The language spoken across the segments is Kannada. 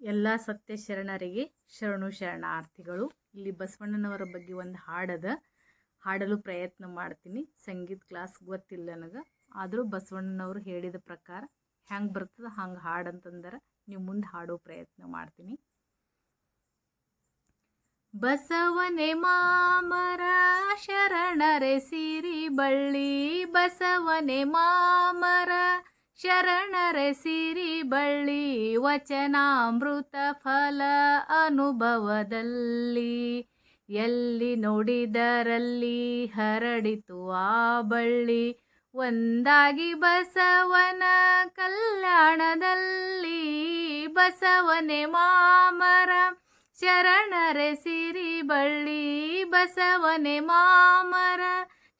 ಎಲ್ಲ ಸತ್ಯ ಶರಣರಿಗೆ ಶರಣು ಶರಣಾರ್ಥಿಗಳು. ಇಲ್ಲಿ ಬಸವಣ್ಣನವರ ಬಗ್ಗೆ ಒಂದು ಹಾಡದ, ಹಾಡಲು ಪ್ರಯತ್ನ ಮಾಡ್ತೀನಿ. ಸಂಗೀತ ಕ್ಲಾಸ್ ಗೊತ್ತಿಲ್ಲ ನನಗೆ. ಆದರೂ ಬಸವಣ್ಣನವರು ಹೇಳಿದ ಪ್ರಕಾರ ಹ್ಯಾಂಗೆ ಬರ್ತದೆ ಹಂಗೆ ಹಾಡಂತಂದ್ರೆ ನೀವು ಮುಂದೆ ಹಾಡೋ ಪ್ರಯತ್ನ ಮಾಡ್ತೀನಿ. ಬಸವನೆ ಮಾಮರ ಶರಣರೆ ಸಿರಿ ಬಳ್ಳಿ. ಬಸವನೆ ಮಾಮರ ಶರಣರೆ ಸಿರಿ ಬಳ್ಳಿ ವಚನಾಮೃತ ಫಲ ಅನುಭವದಲ್ಲಿ. ಎಲ್ಲಿ ನೋಡಿದರಲ್ಲಿ ಹರಡಿತು ಆ ಬಳ್ಳಿ? ಒಂದಾಗಿ ಬಸವನ ಕಲ್ಯಾಣದಲ್ಲಿ. ಬಸವನೆ ಮಾಮರ ಶರಣರೆ ಸಿರಿ ಬಳ್ಳಿ. ಬಸವನೆ ಮಾಮರ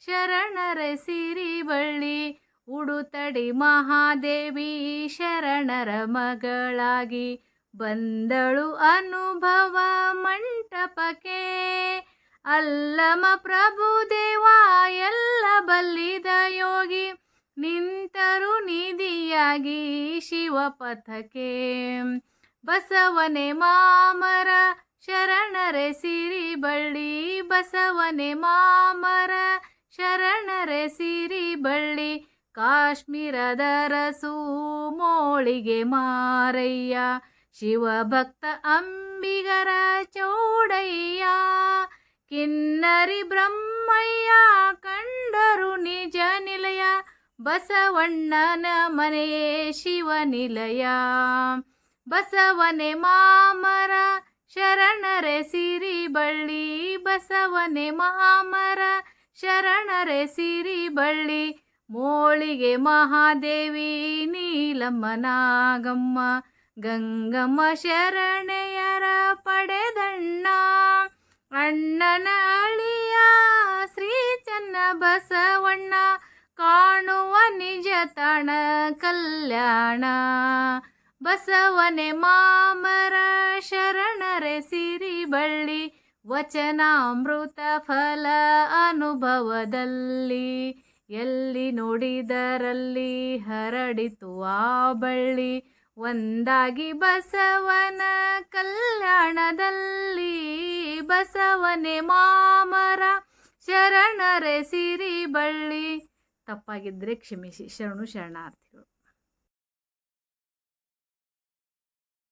ಶರಣರೆ ಸಿರಿ ಬಳ್ಳಿ. ಉಡುತಡಿ ಮಹಾದೇವಿ ಶರಣರ ಮಗಳಾಗಿ ಬಂದಳು ಅನುಭವ ಮಂಟಪಕ್ಕೆ. ಅಲ್ಲಮ ಪ್ರಭು ದೇವ, ಎಲ್ಲ ಬಲ್ಲಿದ ಯೋಗಿ, ನಿಂತರು ನಿಧಿಯಾಗಿ ಶಿವಪಥಕ್ಕೆ. ಬಸವನೆ ಮಾಮರ ಶರಣರೆ ಸಿರಿ ಬಳ್ಳಿ ಬಸವನೆ ಮಾಮರ ಶರಣರೆ ಸಿರಿ ಕಾಶ್ಮೀರದ ರಸೂ ಮೋಳಿಗೆ ಮಾರಯ್ಯ, ಶಿವಭಕ್ತ ಅಂಬಿಗರ ಚೌಡಯ್ಯ, ಕಿನ್ನರಿ ಬ್ರಹ್ಮಯ್ಯ ಕಂಡರು ನಿಜ ನಿಲಯ, ಬಸವಣ್ಣನ ಮನೆಯೇ ಶಿವನಿಲಯ ಬಸವನೆ ಮಾಮರ ಶರಣರೆ ಸಿರಿ ಬಳ್ಳಿ, ಬಸವನೆ ಮಾಮರ ಶರಣರೆ ಸಿರಿ ಬಳ್ಳಿ ಮೋಳಿಗೆ ಮಹಾದೇವಿ ನೀಲಮ್ಮ ನಾಗಮ್ಮ ಗಂಗಮ್ಮ ಶರಣೆಯರ ಪಡೆದಣ್ಣ, ಅಣ್ಣನ ಅಳಿಯ ಶ್ರೀ ಚನ್ನ ಬಸವಣ್ಣ ಕಾಣುವ ನಿಜ ತಣ ಕಲ್ಯಾಣ, ಬಸವನೆ ಮಾಮರ ಶರಣರೆ ಸಿರಿ ಬಳ್ಳಿ, ವಚನಾಮೃತ ಫಲ ಅನುಭವದಲ್ಲಿ. ಎಲ್ಲಿ ನೋಡಿದರಲ್ಲಿ ಹರಡಿತು ಆ ಬಳ್ಳಿ? ಒಂದಾಗಿ ಬಸವನ ಕಲ್ಯಾಣದಲ್ಲಿ ಬಸವನೆ ಮಾಮರ ಶರಣರೆ ಸಿರಿ ಬಳ್ಳಿ. ತಪ್ಪಾಗಿದ್ದರೆ ಕ್ಷಮಿಸಿ, ಶರಣು ಶರಣಾರ್ಥಿಗಳು